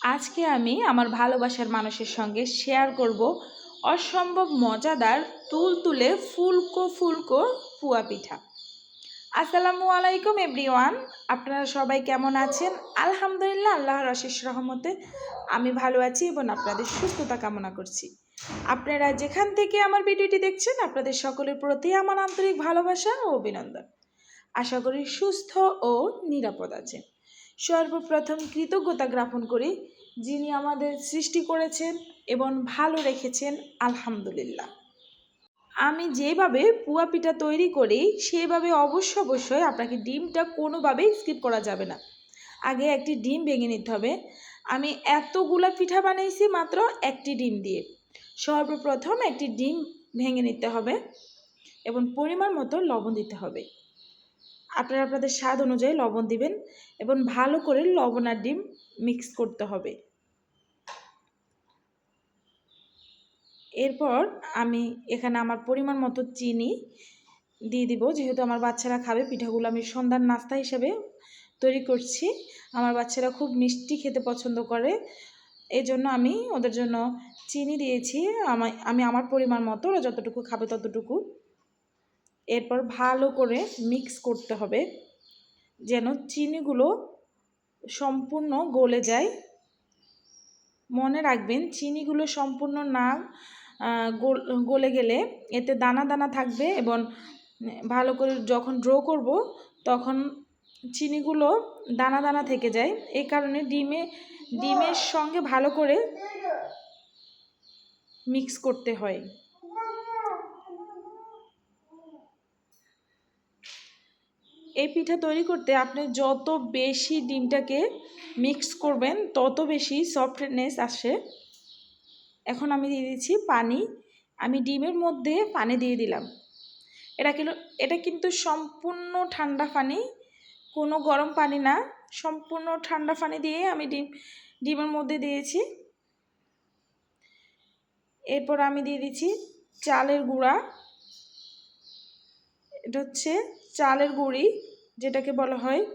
আজকে আমি আমার ভালোবাসার মানুষের সঙ্গে শেয়ার করব অসম্ভব মজাদার তুলতুলে ফুলকো ফুলকো পুয়া পিঠা। আসসালামু আলাইকুম এভরিওয়ান আপনারা সবাই কেমন আছেন? আলহামদুলিল্লাহ, আল্লাহর অশেষ রহমতে আমি ভালো আছি এবং আপনাদের সুস্থতা কামনা করছি। আপনারা যেখান থেকে আমার ভিডিওটি দেখছেন, আপনাদের সকলের প্রতি আমার আন্তরিক ভালোবাসা ও অভিনন্দন। আশা করি সুস্থ ও নিরাপদ আছেন। সর্বপ্রথম কৃতজ্ঞতা জ্ঞাপন করি যিনি আমাদের সৃষ্টি করেছেন এবং ভালো রেখেছেন, আলহামদুলিল্লাহ। আমি যেভাবে পুয়া পিঠা তৈরি করি, সেভাবে অবশ্য অবশ্যই আপনাকে ডিমটা কোনোভাবেই স্কিপ করা যাবে না। আগে একটি ডিম ভেঙে নিতে হবে। আমি এতগুলা পিঠা বানিয়েছি মাত্র একটি ডিম দিয়ে। সর্বপ্রথম একটি ডিম ভেঙে নিতে হবে এবং পরিমাণ মতো লবণ দিতে হবে। আপনারা আপনাদের স্বাদ অনুযায়ী লবণ দিবেন এবং ভালো করে লবণ আর ডিম মিক্স করতে হবে। এরপর আমি এখানে আমার পরিমাণ মতো চিনি দিয়ে দিব। যেহেতু আমার বাচ্চারা খাবে, পিঠাগুলো আমি সন্ধ্যার নাস্তা হিসেবে তৈরি করছি। আমার বাচ্চারা খুব মিষ্টি খেতে পছন্দ করে। এই জন্য আমি ওদের জন্য চিনি দিয়েছি। আমি আমি আমার পরিমাণ মতো ওরা যতটুকু খাবে ততটুকু এরপর ভালো করে মিক্স করতে হবে, যেন চিনিগুলো সম্পূর্ণ গলে যায়। মনে রাখবেন, চিনিগুলো সম্পূর্ণ না গলে, গেলে এতে দানা দানা থাকবে এবং ভালো করে যখন ড্র করব, তখন চিনিগুলো দানা দানা থেকে যায়। এই কারণে ডিমে, ডিমের সঙ্গে ভালো করে মিক্স করতে হয়। এই পিঠা তৈরি করতে আপনি যত বেশি ডিমটাকে মিক্স করবেন, তত বেশি সফটনেস আসে। এখন আমি দিয়ে দিচ্ছি পানি। আমি ডিমের মধ্যে পানি দিয়ে দিলাম। এটা কিন্তু এটা কিন্তু সম্পূর্ণ ঠান্ডা পানি, কোনো গরম পানি না। সম্পূর্ণ ঠান্ডা পানি দিয়ে আমি ডিম, ডিমের মধ্যে দিয়েছি। এরপর আমি দিয়ে দিচ্ছি চালের গুঁড়া। এটা হচ্ছে চালের গুঁড়ি, যেটাকে বলা হয়।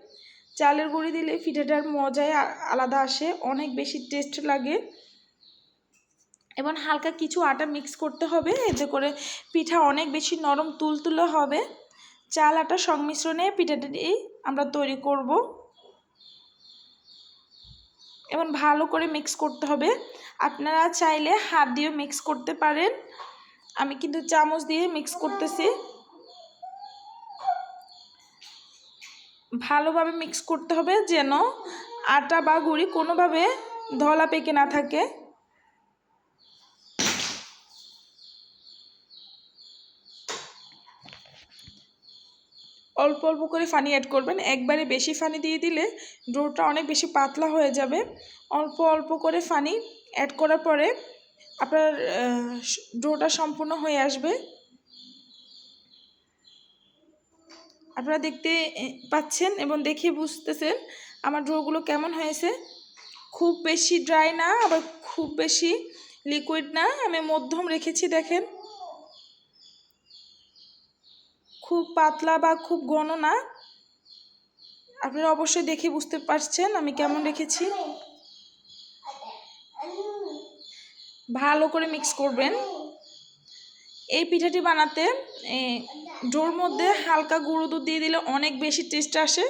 চালের গুঁড়ি দিলে পিঠাটার মজাই আলাদা আসে, অনেক বেশি টেস্ট লাগে। এবং হালকা কিছু আটা মিক্স করতে হবে, এতে করে পিঠা অনেক বেশি নরম তুলতুলে হবে। চাল আটা সংমিশ্রণে পিঠাটি আমরা তৈরি করব। এবং ভালো করে মিক্স করতে হবে। আপনারা চাইলে হাত দিয়ে মিক্স করতে পারেন। আমি কিন্তু চামচ দিয়ে মিক্স করতেছি। ভালোভাবে মিক্স করতে হবে যেন আটা বা গুঁড়ি কোনোভাবে ধলা পেকে না থাকে। অল্প অল্প করে ফানি অ্যাড করবেন। একবারে বেশি ফানি দিয়ে দিলে ডোটা অনেক বেশি পাতলা হয়ে যাবে। অল্প অল্প করে ফানি অ্যাড করার পরে আপনার ডোটা সম্পূর্ণ হয়ে আসবে। আপনারা দেখতে পাচ্ছেন এবং দেখে বুঝতেছেন আমার ড্রোগুলো কেমন হয়েছে। খুব বেশি ড্রাই না, আবার খুব বেশি লিকুইড না। আমি মধ্যম রেখেছি, দেখেন। খুব পাতলা বা খুব ঘন না। আপনারা অবশ্যই দেখে বুঝতে পারছেন আমি কেমন রেখেছি। ভালো করে মিক্স করবেন। এই পিঠাটি বানাতে ডোর মধ্যে হালকা গুঁড়ো দুধ দিয়ে দিলে অনেক বেশি টেস্ট আসে।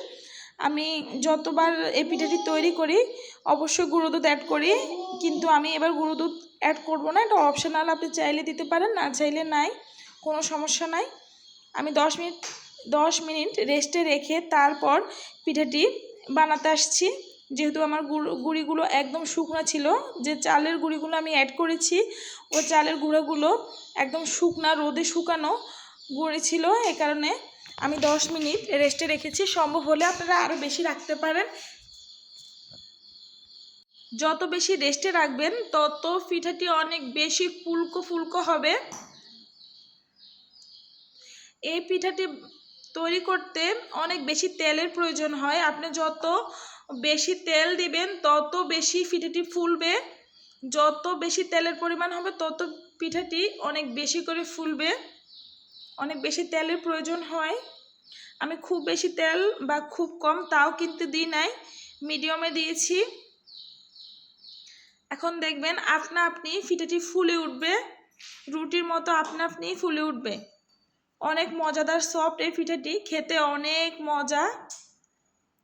আমি যতবার এই পিঠাটি তৈরি করি, অবশ্যই গুঁড়ো দুধ অ্যাড করি। কিন্তু আমি এবার গুঁড়ো দুধ অ্যাড করব না, এটা অপশনাল আপনি চাইলে দিতে পারেন, না চাইলে নাই, কোনো সমস্যা নাই। আমি দশ মিনিট দশ মিনিট রেস্টে রেখে তারপর পিঠাটি বানাতে আসছি। যেহেতু আমার গুঁড়িগুলো একদম শুকনো ছিল, যে চালের গুঁড়িগুলো আমি অ্যাড করেছি ও চালের গুঁড়োগুলো একদম শুকনা, রোদে শুকানো গুঁড়ি ছিল এ কারণে আমি দশ মিনিট রেস্টে রেখেছি। সম্ভব হলে আপনারা আরও বেশি রাখতে পারেন। যত বেশি রেস্টে রাখবেন, তত পিঠাটি অনেক বেশি ফুলকো ফুলকো হবে। এই পিঠাটি তৈরি করতে অনেক বেশি তেলের প্রয়োজন হয়। আপনি যত বেশি তেল দিবেন, তত বেশি পিঠাটি ফুলবে। যত বেশি তেলের পরিমাণ হবে, তত পিঠাটি অনেক বেশি করে ফুলবে। অনেক বেশি তেলের প্রয়োজন হয়। আমি খুব বেশি তেল বা খুব কম তাও কিন্তু দিই নাই মিডিয়ামে দিয়েছি। এখন দেখবেন আপনা আপনি ফিটাটি ফুলে উঠবে, রুটির মতো আপনা আপনি ফুলে উঠবে। অনেক মজাদার সফট এই পিঠাটি খেতে অনেক মজা,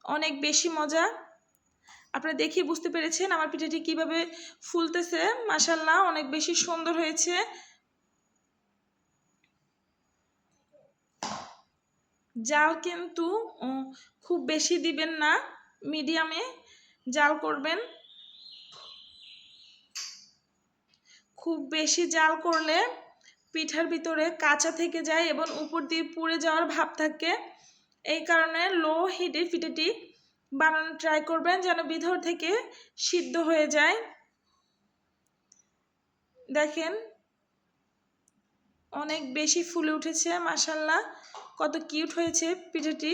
অনেক বেশি মজা। আপনারা দেখে বুঝতে পেরেছেন আমার পিঠাটি কীভাবে ফুলতেছে মাসাল্লাহ অনেক বেশি সুন্দর হয়েছে। জাল কিন্তু খুব বেশি দিবেন না, মিডিয়ামে জাল করবেন। খুব বেশি জাল করলে পিঠার ভিতরে কাঁচা থেকে যায় এবং উপর দিয়ে পুড়ে যাওয়ার ভাব থাকে। এই কারণে লো হিটে পিঠাটি বানানো ট্রাই করবেন যেন ভিতর থেকে সিদ্ধ হয়ে যায়। দেখেন অনেক বেশি ফুলে উঠেছে মাসাল্লাহ কত কিউট হয়েছে পিঠাটি।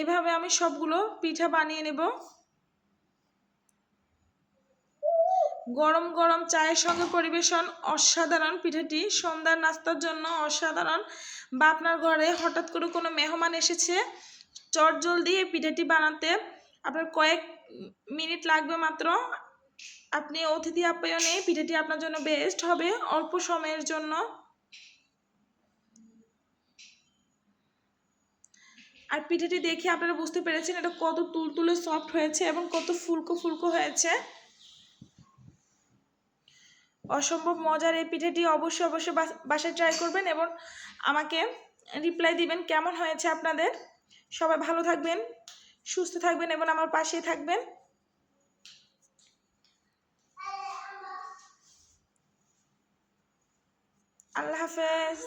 এভাবে আমি সবগুলো পিঠা বানিয়ে নেব। গরম গরম চায়ের সঙ্গে পরিবেশন অসাধারণ পিঠাটি। সন্ধ্যার নাস্তার জন্য অসাধারণ। বা আপনার ঘরে হঠাৎ করে কোনো মেহমান এসেছে চট জলদি এই পিঠাটি বানাতে আপনার কয়েক মিনিট লাগবে মাত্র। আপনি অতিথি আপ্যায়নে পিঠাটি আপনার জন্য বেস্ট হবে অল্প সময়ের জন্য। আর পিঠাটি দেখে আপনারা বুঝতে পেরেছেন এটা কত তুলতুলে সফট হয়েছে এবং কত ফুলকো ফুলকো হয়েছে। অসম্ভব মজার এই পিঠাটি অবশ্যই অবশ্যই বাসায় ট্রাই করবেন এবং আমাকে রিপ্লাই দিবেন কেমন হয়েছে আপনাদের। সবাই ভালো থাকবেন, সুস্থ থাকবেন এবং আমার পাশেই থাকবেন। আল্লাহ হাফেজ।